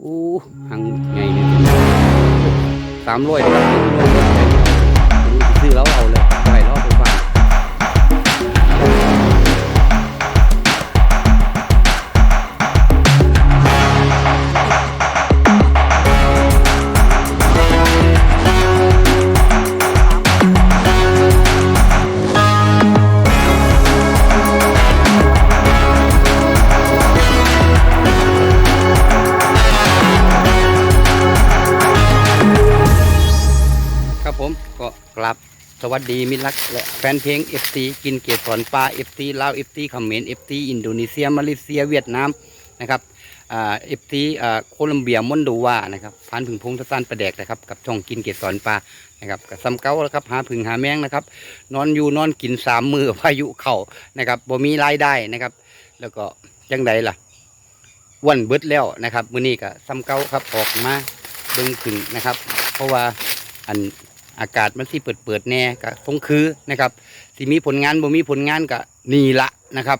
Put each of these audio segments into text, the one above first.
โอ้หังใหญ่เลยสามร้อย สวัสดีมิตรรักและแฟนเพลง FT กินเกียรติสอนปลา FT ลาว FT เขมร FT อินโดนีเซียมาเลเซียเวียดนามนะครับเอ่า FT อ่าโคลัมเบียมอนโดวานะครับพันผึ่งพงทะซานประแดกนะครับกับช่องกินเกียรติสอนปลานะครับกับซ้ำเก้าแล้วครับหาผึ่งหาแมงนะครับนอนอยู่นอนกินสามมือพายุเข่านะครับบ่มีรายได้นะครับ แล้วก็จังใดล่ะวันเบิดแล้วนะครับมื้อนี้ก็ซ้ำเก้าครับออกมาเบิ่งผึ่งนะครับ เพราะว่าอัน อากาศมันสิเปิดเปิดแน่ก็คงคือนะครับสิมีผลงานบ่มีผลงานก็นี่ละนะครับ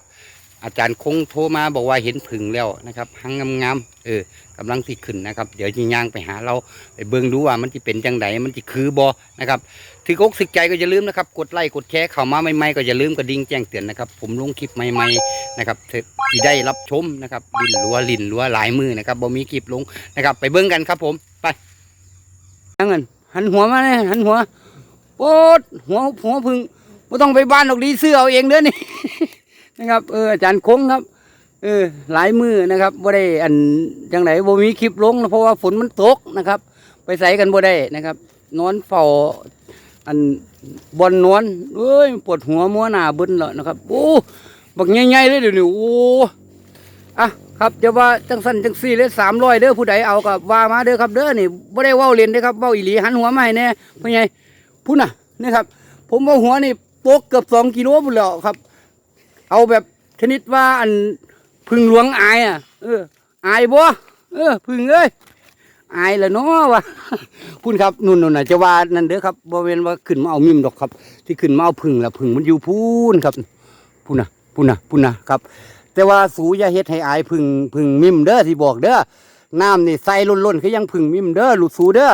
อาจารย์คงโทรมาบอกว่าเห็นผึ่งแล้วนะครับหังงามๆเออกำลังสิขึ้นนะครับ เดี๋ยวจิย่างไปหาเราไปเบิ่งดูว่ามันจะเป็นจังไดมันจะคือบ่นะครับถือกกสึกใจก็อย่าลืมนะครับ กดไลค์กดแชร์เข้ามาใหม่ๆก็อย่าลืมกระดิ่งแจ้งเตือนนะครับ ผมลงคลิปใหม่ๆนะครับที่ได้รับชมนะครับลินลัวลินลัวหลายมือนะครับบ่มีคลิปลงนะครับ ไปเบิ่งกันครับผมไปยังเงิน หันหัวมาเลยหันหัวโป๊ดหัวหัวพึ่งไม่ต้องไปบ้านดอกดีซื้อเอาเองเด้อนี่นะครับ เอออาจารย์คงครับ เออ หลายมือนะครับบ่ได้อันจังไหนบ่มีคลิปลงเพราะว่าฝนมันตกนะครับ ไปใส่กันบ่ได้นะครับ นอนเฝ้าอันบอลนอนเอ้ยปวดหัวมัวหน้าบึนแล้วนะครับโอ้บักใหญ่ๆเลยเดี๋ยวนี้โอ้อะ ครับจะว่าจังสั้นจังสี่เลยสามร้อยเด้อผู้ใดเอากับว่ามาเด้อครับเด้อนี่บ่ได้ว้าเล่นเด้อครับว้าอีหลีหันหัวมาให้แน่พ่อใหญ่พูดน่ะนี่ครับ ผมว่าหัวนี่ตกเกือบสองกิโลพุ่นแล้วครับ เอาแบบชนิดว่าอันพึ่งหลวงอายอะ เอออายบ่เออพึ่งเอ้ยอายละเนาะวะพูดครับนู่นนู่นน่ะจะว่านั่นเด้อครับบ่เว้นว่าขึ้นมาเอามิมดอกครับ ที่ขึ้นมาเอาพึ่งละพึ่งมันอยู่พูนครับพูนน่ะพูนน่ะพูนน่ะครับ แต่ว่าสูอย่าเฮ็ดให้อายพึ่งพึ่งมิมเด้อที่บอกเด้อน้ำนี่ใส่ล้นๆคือยังพึ่งมิมเด้อหลุดสูเด้อ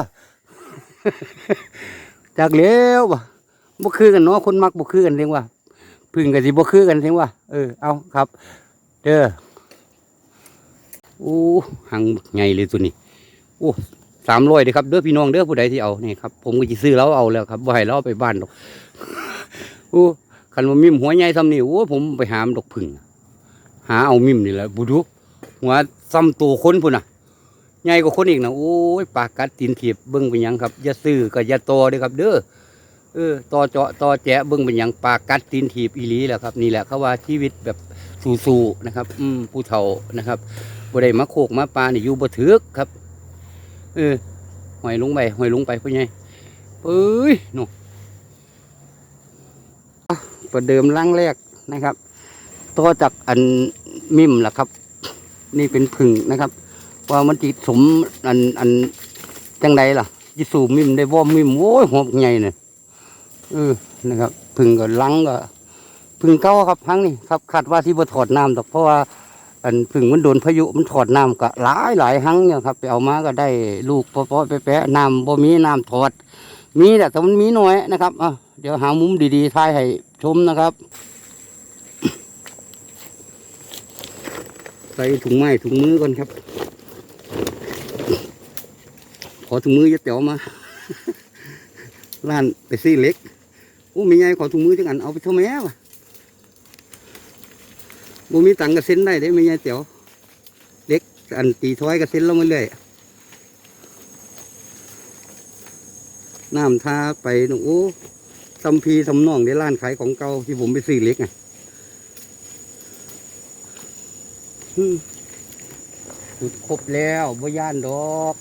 จากเลี้ยวบ่บ่คือกันเนาะคนมักบ่คือกันเรียกว่าพึ่งกับสิบ่คือกันเรียกว่าเออเอาครับ เด้อโอ้หังใหญ่เลยตัวนี้โอ้สามร้อยเด้ครับเด้อพี่น้องเด้อผู้ใดที่เอานี่ครับผมก็จะซื้อแล้วเอาแล้วครับบ่ให้เราเอไปบ้านดอกโอ้คันว่ามิมหัวใหญ่ซ้ำนี่โอ้ผมไปหามดอกพึ่ง หาเอามิมนี่แหละบุดูหัวซ้ำตัวคนพุ่นน่ะใหญ่กว่าคนอีกนะโอ้ยปากกัดตีนถีบเบิ่งเป็นยังครับอย่าซื้อก็อย่าโตเด้อครับ เด้อเออต่อเจาะต่อแจะเบิ่งเป็นยังปากกัดตีนถีบอีหลีแหละครับ นี่แหละเขาว่าชีวิตแบบสู้ๆนะครับ อืมผู้เฒ่านะครับบ่ได้มาโคกมาปลานี่อยู่บ่ถึกครับ เออหอยลงไปหอยลงไปพ่อใหญ่เอ้ยหนูอะประเดิมล่างแรกนะครับต่อจากอัน มิมล่ะครับ นี่เป็นผึ่งนะครับ ว่ามันจิสมอันอันจังใดล่ะจิสูมิมได้บ่มิมโอ้ยหัวบักใหญ่เนี่ยเออนะครับผึ่งก็ลังก็ผึ่งเก้าครับพังนี่ครับคาดว่าที่บ่ถอดน้ำดอกเพราะว่าอันผึ่งมันโดนพายุมันถอดน้ำก็หลายหลายหั้งเนี่ยครับไปเอามาก็ได้ลูกเปาะๆแปะๆน้ำบ่มีน้ำถอด มีแต่แต่มันมีน้อยนะครับอะเดี๋ยวหามุมดีๆถ่ายให้ชมนะครับ ใส่ถุงไม้ถุงมือก่อนครับ ขอถุงมือยัดเต๋วมาร้านไปซี่เล็กโอ้มีไงขอถุงมือจังอันเอาไปเท่าแม่วะบ่มีตังค์ก็เซ็นได้ได้ไม่ใช่เต๋วเล็กอันตีถ้อยก็เซ็นลงมาเรื่อยน้ำทาไปหนูโอ้ซัมพีซัมนองในร้านขายของเก่าที่ผมไปซื้อเล็กไงอืม จุดครบแล้วบ่ย่านดอก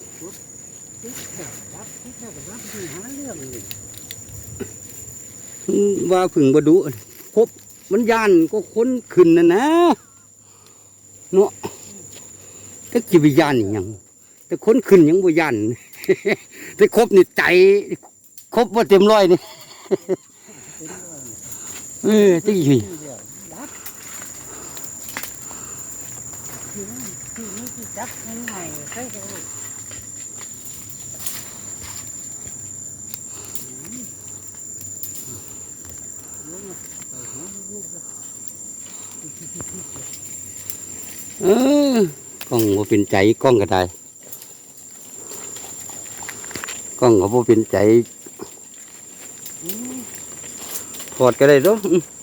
อืมว่าผึ่งบดุครบมันย่านก็ค้นขึ้นนะนะเนาะถ้าจิบย่านอหย่างแต่ค้นขึ้นยังบ่ย่านแต่ครบนี่ใจครบว่าเต็มร้อยนี่เออที่ จับนิดหน่อยค่อยดูเออกล้องบ่เป็นใจกล้องก็ได้กล้องก็บ่เป็นใจถอดก็ได้ด้วย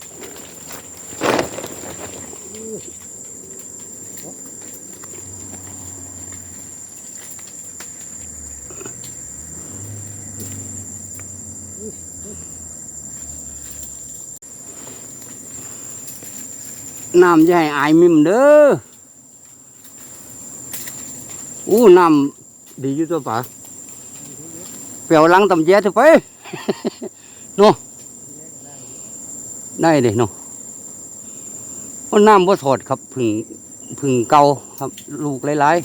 น้ำจะให้อายมิมเด้อ อู้น้ำดีอยู่ตัวป่าเปลียวลังตำแยเถอะไปโน่ได้เลยโน่เพราะน้ำบ่ถอดครับพึ่งพึ่งเก่าครับ ลูกหลาย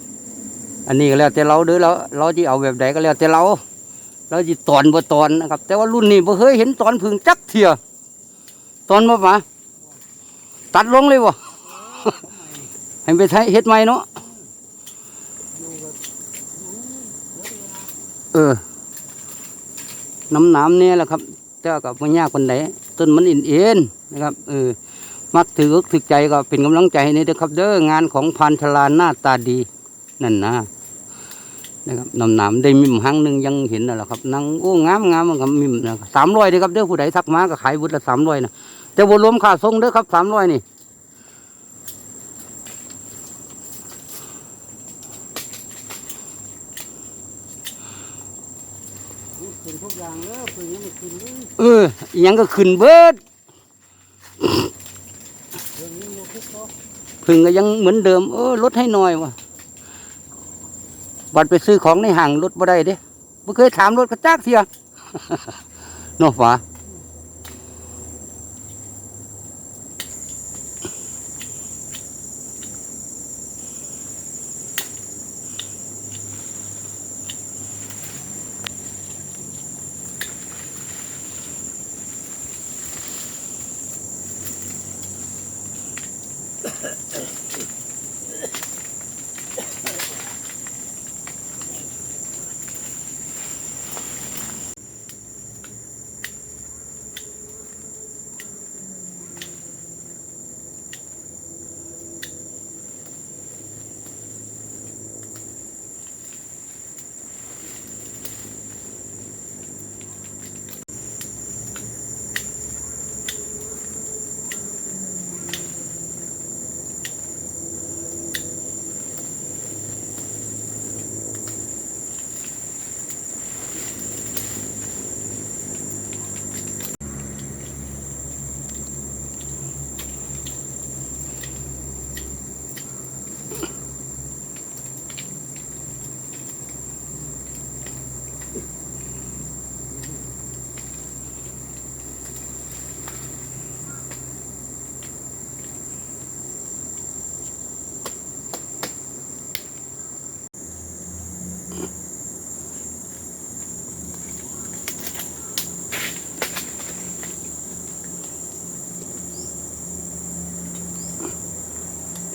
ๆ อันนี้ก็แล้วแต่เราเด้อเราเราจะเอาแบบใดก็แล้วแต่เรา เราจะตอนบ่ตอนนะครับ แต่ว่ารุ่นนี้บ่เคยเห็นตอนพึ่งจักเทียตอนบ่ป่าตัดลงเลยวะให้ไปใช้เฮ็ดใหม่เนาะเออน้ำหน้ำเนี่ยแหละครับเจ้ากับมันยากคนไหนต้นมันอินเอ็นนะครับเออมักถืออกถือใจก็เป็นกำลังใจให้นี่นะครับ เด้องานของพันธลาหน้าตาดี นั่นนะ นะครับน้ำหน้ำได้มิมหังหนึ่งยังเห็นนั่นแหละครับนางโอ้งามงามมันก็มิมนะสามร้อยเด้อครับเด้อผู้ใดทักมาก็ขายบุตรละสามร้อยนะแต่บ่รวมค่าส่งเด้อครับสามร้อยนี่ขึ้นทุกอย่างเลยพึ่งยังไม่ขึ้นเลยเอออยังก็ขึ้นเบิดเรื่องนี้โมคิดเนาะพึ่งก็ยังเหมือนเดิม เออลดให้หน่อยวะ บัดไปซื้อของในห้างรถบ่ได้เด้บ่เคยถามรถกระจากเสียเนาะฝา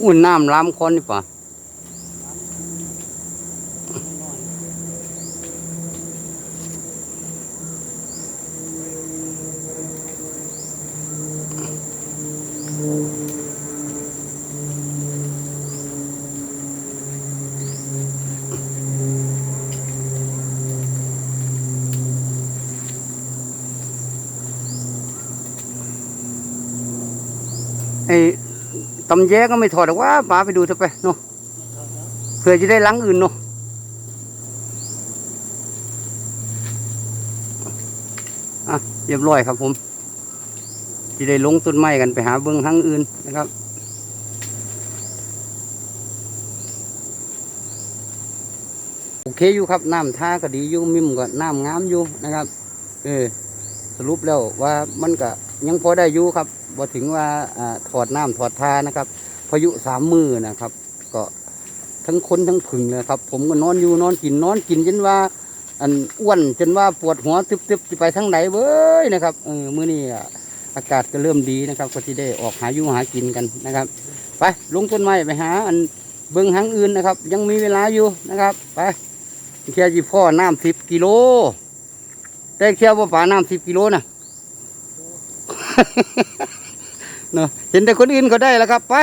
อุ่นน้ำล้ำคนนี่ป่ะไอ้ ตำแยก็ไม่ถอดหรอกว่าป๋าไปดูเถอะไปเนาะเพื่อจะได้ล้างอื่นเนาะอะเรียบร้อยครับผมจะได้ลงต้นไม้กันไปหาเบิ้องทั้งอื่นนะครับโอเคอยู่ครับน้ำท่าก็ดีอยู่มิมก็น้ำงามอยู่นะครับ เออสรุปแล้วว่ามันก็ยังพอได้อยู่ครับ บ่ถึงว่าอถอดน้ำถอดทานะครับ พายุสามมือนะครับ ก็ทั้งคนทั้งผึ่งเลยครับ ผมก็นอนอยู่นอนกินนอนกินจนว่า อันอ้วนจนว่าปวดหัวตึบๆจะไปทางไหนเว้ยนะครับเออมื้อนี้อากาศก็เริ่มดีนะครับก็ที่ได้ออกหาอยู่หากินกันนะครับ ไปลงต้นไม้ไปหา อันเบิ้งหางอื่นนะครับ ยังมีเวลาอยู่นะครับ ไปแค่จีพ่อน้ำสิบกิโลได้แค่ว่าป่าน้ำสิบกิโลนะ เนาะเห็นแต่คนอื่นก็ได้แล้วครับไป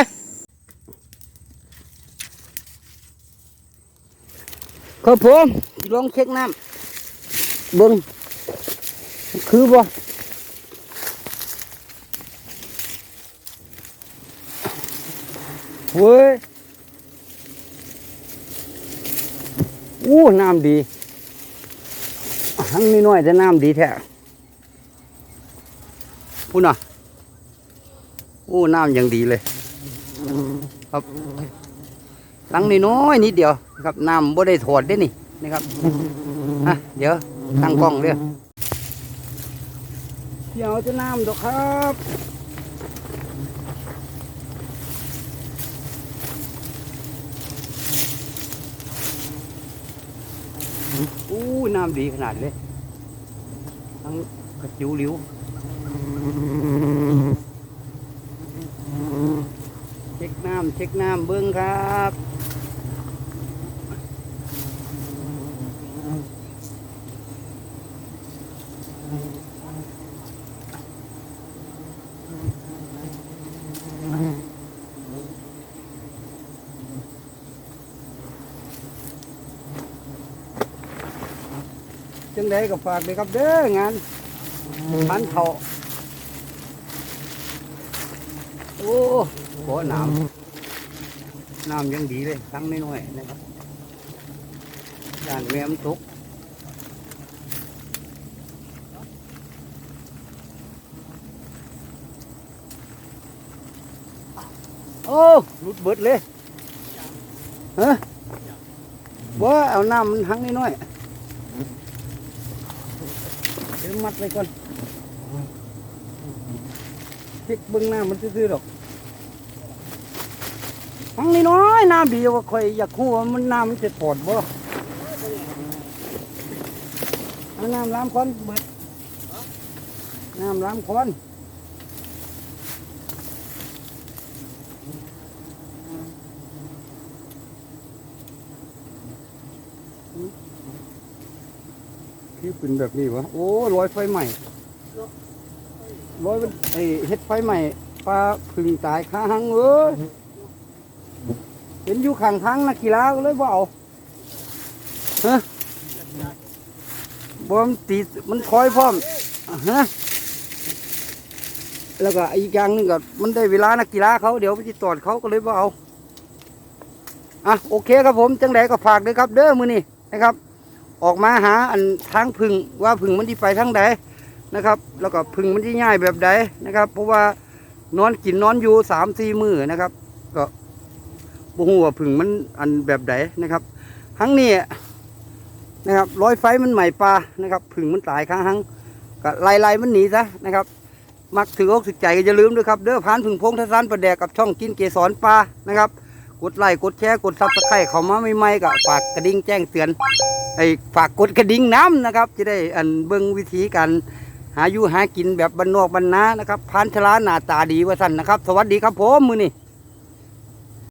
ครับผมลองเช็คน้ำเบิ้งคือบ่เว้ยอู้น้ำดีทั้งนี้น้อยจะน้ำดีแท้พูดหน่อย อู้น้ำยังดีเลย ครับลังน้อยนิดเดียวครับน้ำบ่ได้ถอดได้นี่นะครับอะเดี๋ยวตั้งกล้องเด้อเดี๋ยวจะน้ำดอกครับอู้น้ำดีขนาดเลย ทั้งกระจิ๋วหลิว เช็คน้ำ เช็คน้ำเบิ้งครับจังไดก็ฝากเลยครับเด้องานพันเถาโอ้ขอน้ำ น้ำยังดีเลยตั้งน้อยๆนะครับด่านแม่มนตกโอ้หลุดเบิดเลยฮะว่าเอาน้ำมันทั้งน้อยๆเดี๋ยวมัดไว้ก่อนเช็คเบิ้งน้ำมันซื่อๆดอก ฟังนี่น้อยน้ำดีว่าคอยอยากคู่ว่ามันน้ำมันจะปอดบ่เอาน้ำล้างคนเบิดน้ำล้างคนที่เป็นแบบนี้วะโอ้ลอยไฟใหม่ลอยเป็นไอเฮ็ดไฟใหม่ปลาพึ่งตายค้าหังเอ้ย นอยู่ข้างทางนักกีฬาก็เลยบ่เอาฮะบ่มันตีมันคอยพร้อมฮะแล้วก็อีกอย่างหนึงก็มันได้เวลานักกีฬาเขาเดี๋ยวไปติดตอเขาก็เลยบ่เอาอะโอเคครับผมจังไดก็ฝากด้วยครับ เด้อมือนี้นะครับ ออกมาหาอันทางพึ่งว่าพึ่งมันที่ไปทางใดนะครับ แล้วก็พึ่งมันที่ง่ายแบบใดนะครับ เพราะว่านอนกินนอนอยู่สามสี่มือนะครับ ก็ บ่ฮู้ว่าผึ่งมันอันแบบใดนะครับทั้งนี้นะครับร้อยไฟมันใหม่ปลานะครับผึ่งมันตายค้างหังก็ไล่ๆมันหนีซะนะครับมักถืออกสึกใจก็อย่าลืมด้วยครับเด้อพานผึ่งพงทัศนประแดกกับช่องกินเกสรปลานะครับกดไลค์กดแชร์กดซับสไครต์เขามาใหม่ๆก็ฝากกระดิ่งแจ้งเตือนไอ้ฝากกดกระดิ่งน้ำนะครับ จะได้อันเบิ่งวิธีการหาอยู่หากินแบบบ้านนอกบ้านนานะครับพานชลาหน้าตาดีว่าสั่นนะครับ สวัสดีครับผมมือนี่